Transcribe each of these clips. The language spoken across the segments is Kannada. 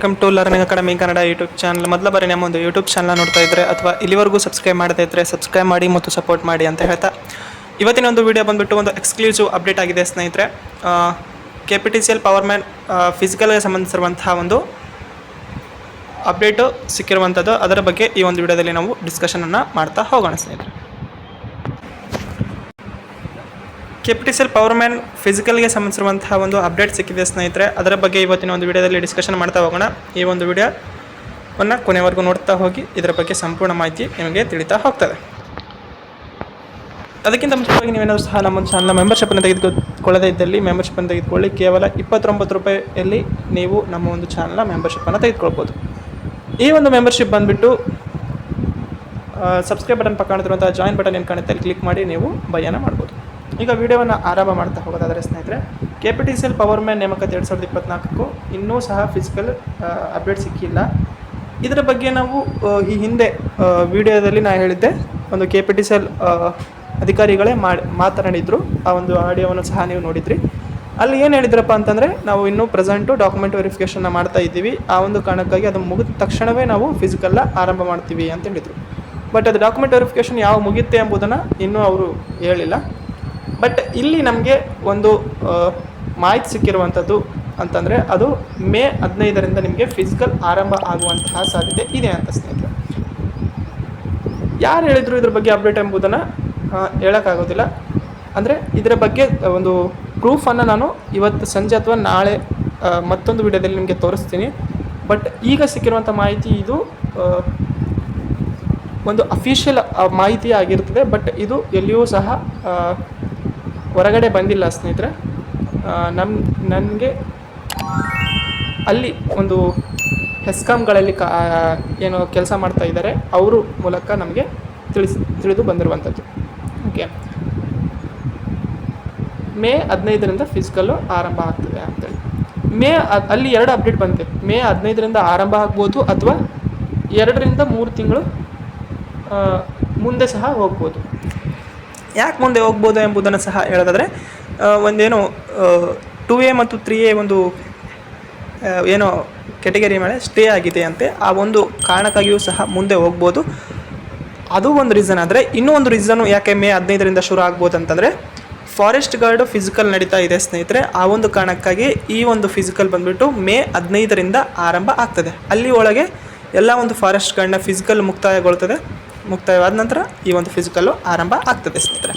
Welcome to learning academy Kannada YouTube channel ಮೊದಲ ಬಾರಿ ನಮ್ಮ ಒಂದು ಯೂಟ್ಯೂಬ್ ಚಾನಲ್ ನೋಡ್ತಾ ಇದ್ರೆ ಅಥವಾ ಇಲ್ಲಿವರೆಗೂ ಸಬ್ಸ್ಕ್ರೈಬ್ ಮಾಡದೇ ಇದ್ದರೆ ಸಬ್ಸ್ಕ್ರೈಬ್ ಮಾಡಿ ಮತ್ತು ಸಪೋರ್ಟ್ ಮಾಡಿ ಅಂತ ಹೇಳ್ತಾ. ಇವತ್ತಿನ ಒಂದು ವಿಡಿಯೋ ಬಂದುಬಿಟ್ಟು ಒಂದು ಎಕ್ಸ್ಕ್ಲೂಸಿವ್ ಅಪ್ಡೇಟ್ ಆಗಿದೆ ಸ್ನೇಹಿತರೆ. K P T C L power man ಫಿಸಿಕಲ್ಗೆ ಸಂಬಂಧಿಸಿರುವಂತಹ ಒಂದು ಅಪ್ಡೇಟು ಸಿಕ್ಕಿರುವಂಥದ್ದು ಅದರ ಬಗ್ಗೆ ಈ ಒಂದು ವಿಡಿಯೋದಲ್ಲಿ ನಾವು ಡಿಸ್ಕಷನನ್ನು ಮಾಡ್ತಾ ಹೋಗೋಣ ಸ್ನೇಹಿತರೆ. K P T C L power man ಫಿಸಿಕಲ್ಗೆ ಸಂಬಂಧಿಸಿರುವಂತಹ ಒಂದು ಅಪ್ಡೇಟ್ ಸಿಕ್ಕಿದೆ ಸ್ನೇಹಿತರೆ. ಅದರ ಬಗ್ಗೆ ಇವತ್ತಿನ ಒಂದು ವಿಡಿಯೋದಲ್ಲಿ ಡಿಸ್ಕಷನ್ ಮಾಡ್ತಾ ಹೋಗೋಣ. ಈ ಒಂದು ವಿಡಿಯೋವನ್ನು ಕೊನೆವರೆಗೂ ನೋಡ್ತಾ ಹೋಗಿ, ಇದರ ಬಗ್ಗೆ ಸಂಪೂರ್ಣ ಮಾಹಿತಿ ನಿಮಗೆ ತಿಳಿತಾ ಹೋಗ್ತದೆ. ಅದಕ್ಕಿಂತ ಮುಖ್ಯವಾಗಿ ನೀವೇನಾದರೂ ಸಹ ನಮ್ಮ ಚಾನಲ್ ಮೆಂಬರ್ಶಿಪ್ಪನ್ನು ತೆಗೆದುಕೊಳ್ಳದೇ ಇದ್ದಲ್ಲಿ, ಮೆಂಬರ್ಶಿಪ್ಪನ್ನು ತೆಗೆದುಕೊಳ್ಳಿ. ಕೇವಲ ಇಪ್ಪತ್ತೊಂಬತ್ತು ರೂಪಾಯಿಯಲ್ಲಿ ನೀವು ನಮ್ಮ ಒಂದು ಚಾನಲ್ನ ಮೆಂಬರ್ಶಿಪ್ಪನ್ನು ತೆಗೆದುಕೊಳ್ಬೋದು. ಈ ಒಂದು ಮೆಂಬರ್ಶಿಪ್ ಬಂದುಬಿಟ್ಟು ಸಬ್ಸ್ಕ್ರೈಬ್ ಬಟನ್ ಪಕ್ಕ ಜಾಯಿನ್ ಬಟನ್ ಏನು ಕಾಣುತ್ತೆ ಅಲ್ಲಿ ಕ್ಲಿಕ್ ಮಾಡಿ ನೀವು ಬಯ್ಯನ ಮಾಡ್ಬೋದು. ಈಗ ವಿಡಿಯೋವನ್ನು ಆರಂಭ ಮಾಡ್ತಾ ಹೋಗೋದಾದರೆ ಸ್ನೇಹಿತರೆ K P T C L power man ನೇಮಕಾತಿ ಎರಡು ಸಾವಿರದ ಇಪ್ಪತ್ನಾಲ್ಕು ಇನ್ನೂ ಸಹ ಫಿಸಿಕಲ್ ಅಪ್ಡೇಟ್ ಸಿಕ್ಕಿಲ್ಲ. ಇದರ ಬಗ್ಗೆ ನಾವು ಈ ಹಿಂದೆ ವಿಡಿಯೋದಲ್ಲಿ ನಾನು ಹೇಳಿದ್ದೆ, ಒಂದು K P T C L ಅಧಿಕಾರಿಗಳೇ ಮಾಡಿ ಮಾತನಾಡಿದರು. ಆ ಒಂದು ಆಡಿಯೋವನ್ನು ಸಹ ನೀವು ನೋಡಿದ್ರಿ. ಅಲ್ಲಿ ಏನು ಹೇಳಿದ್ರಪ್ಪ ಅಂತಂದರೆ, ನಾವು ಇನ್ನೂ ಪ್ರೆಸೆಂಟು ಡಾಕ್ಯುಮೆಂಟ್ ವೆರಿಫಿಕೇಷನ್ನ ಮಾಡ್ತಾ ಇದ್ದೀವಿ. ಆ ಒಂದು ಕಾರಣಕ್ಕಾಗಿ ಅದು ಮುಗಿದ ತಕ್ಷಣವೇ ನಾವು ಫಿಸಿಕಲ್ನ ಆರಂಭ ಮಾಡ್ತೀವಿ ಅಂತ ಹೇಳಿದರು. ಬಟ್ ಅದು ಡಾಕ್ಯುಮೆಂಟ್ ವೆರಿಫಿಕೇಷನ್ ಯಾವ ಮುಗಿಯುತ್ತೆ ಎಂಬುದನ್ನು ಇನ್ನೂ ಅವರು ಹೇಳಿಲ್ಲ. ಬಟ್ ಇಲ್ಲಿ ನಮಗೆ ಒಂದು ಮಾಹಿತಿ ಸಿಕ್ಕಿರುವಂಥದ್ದು ಅಂತಂದರೆ ಅದು ಮೇ ಹದಿನೈದರಿಂದ ನಿಮಗೆ ಫಿಸಿಕಲ್ ಆರಂಭ ಆಗುವಂತಹ ಸಾಧ್ಯತೆ ಇದೆ ಅಂತ ಸ್ನೇಹಿತರೆ. ಯಾರು ಹೇಳಿದ್ರು ಇದ್ರ ಬಗ್ಗೆ ಅಪ್ಡೇಟ್ ಎಂಬುದನ್ನು ಹೇಳೋಕ್ಕಾಗೋದಿಲ್ಲ. ಅಂದರೆ ಇದರ ಬಗ್ಗೆ ಒಂದು ಪ್ರೂಫನ್ನು ನಾನು ಇವತ್ತು ಸಂಜೆ ಅಥವಾ ನಾಳೆ ಮತ್ತೊಂದು ವಿಡಿಯೋದಲ್ಲಿ ನಿಮಗೆ ತೋರಿಸ್ತೀನಿ. ಬಟ್ ಈಗ ಸಿಕ್ಕಿರುವಂಥ ಮಾಹಿತಿ ಇದು ಒಂದು ಅಫಿಷಿಯಲ್ ಮಾಹಿತಿ ಆಗಿರ್ತದೆ. ಬಟ್ ಇದು ಎಲ್ಲಿಯೂ ಸಹ ಹೊರಗಡೆ ಬಂದಿಲ್ಲ ಸ್ನೇಹಿತರೆ. ನಮ್ಮ ನನಗೆ ಅಲ್ಲಿ ಒಂದು ಹೆಸ್ಕಾಮ್ಗಳಲ್ಲಿ ಕಾ, ಏನು ಕೆಲಸ ಮಾಡ್ತಾ ಇದ್ದಾರೆ. ಅವರು ಮೂಲಕ ನಮಗೆ ತಿಳಿಸ್, ತಿಳಿದು ಬಂದಿರುವಂಥದ್ದು. ಓಕೆ ಮೇ ಹದಿನೈದರಿಂದ ಫಿಸಿಕಲ್ಲು ಆರಂಭ ಆಗ್ತದೆ ಅಂತೇಳಿ. ಮೇ ಅಲ್ಲಿ ಎರಡು ಅಪ್ಡೇಟ್ ಬಂದಿದೆ. ಮೇ ಹದಿನೈದರಿಂದ ಆರಂಭ ಆಗ್ಬೋದು ಅಥವಾ ಎರಡರಿಂದ ಮೂರು ತಿಂಗಳು ಮುಂದೆ ಸಹ ಹೋಗ್ಬೋದು. ಯಾಕೆ ಮುಂದೆ ಹೋಗ್ಬೋದು ಎಂಬುದನ್ನು ಸಹ ಹೇಳೋದಾದರೆ ಒಂದೇನು ಟೂ ಎ ಮತ್ತು ತ್ರೀ ಎ ಒಂದು ಏನೋ ಕೆಟಗರಿ ಮೇಲೆ ಸ್ಟೇ ಆಗಿದೆ ಅಂತೆ. ಆ ಒಂದು ಕಾರಣಕ್ಕಾಗಿಯೂ ಸಹ ಮುಂದೆ ಹೋಗ್ಬೋದು. ಅದು ಒಂದು ರೀಸನ್ ಆದರೆ, ಇನ್ನೂ ಒಂದು ರೀಸನ್ನು ಯಾಕೆ ಮೇ ಹದಿನೈದರಿಂದ ಶುರು ಆಗ್ಬೋದು ಅಂತಂದರೆ ಫಾರೆಸ್ಟ್ ಗಾರ್ಡು ಫಿಸಿಕಲ್ ನಡೀತಾ ಇದೆ ಸ್ನೇಹಿತರೆ. ಆ ಒಂದು ಕಾರಣಕ್ಕಾಗಿ ಈ ಒಂದು ಫಿಸಿಕಲ್ ಬಂದುಬಿಟ್ಟು ಮೇ ಹದಿನೈದರಿಂದ ಆರಂಭ ಆಗ್ತದೆ. ಅಲ್ಲಿ ಒಳಗೆ ಎಲ್ಲ ಒಂದು ಫಾರೆಸ್ಟ್ ಗಾರ್ಡ್ನ ಫಿಸಿಕಲ್ ಮುಕ್ತಾಯಗೊಳ್ತದೆ. ಮುಕ್ತಾಯವಾದ ನಂತರ ಈ ಒಂದು ಫಿಸಿಕಲ್ಲು ಆರಂಭ ಆಗ್ತದೆ ಸ್ನೇಹಿತರೆ.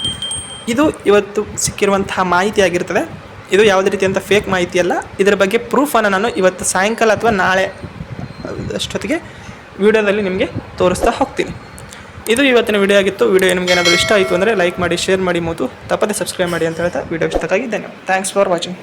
ಇದು ಇವತ್ತು ಸಿಕ್ಕಿರುವಂತಹ ಮಾಹಿತಿ ಆಗಿರ್ತದೆ. ಇದು ಯಾವುದೇ ರೀತಿಯಂಥ ಫೇಕ್ ಮಾಹಿತಿ ಅಲ್ಲ. ಇದರ ಬಗ್ಗೆ ಪ್ರೂಫನ್ನು ನಾನು ಇವತ್ತು ಸಾಯಂಕಾಲ ಅಥವಾ ನಾಳೆ, ಅಷ್ಟೊತ್ತಿಗೆ ವಿಡಿಯೋದಲ್ಲಿ ನಿಮಗೆ ತೋರಿಸ್ತಾ ಹೋಗ್ತೀನಿ. ಇದು ಇವತ್ತಿನ ವಿಡಿಯೋ ಆಗಿತ್ತು. ವಿಡಿಯೋ ನಿಮಗೆ ಏನಾದರೂ ಇಷ್ಟ ಆಯಿತು ಅಂದರೆ ಲೈಕ್ ಮಾಡಿ ಶೇರ್ ಮಾಡಿ, ಮತ್ತು ತಪ್ಪದೆ ಸಬ್ಸ್ಕ್ರೈಬ್ ಮಾಡಿ ಅಂತ ಹೇಳ್ತಾ ವಿಡಿಯೋ ಇಷ್ಟಕ್ಕಾಗಿ ಧನ್ಯವಾದ. Thanks for watching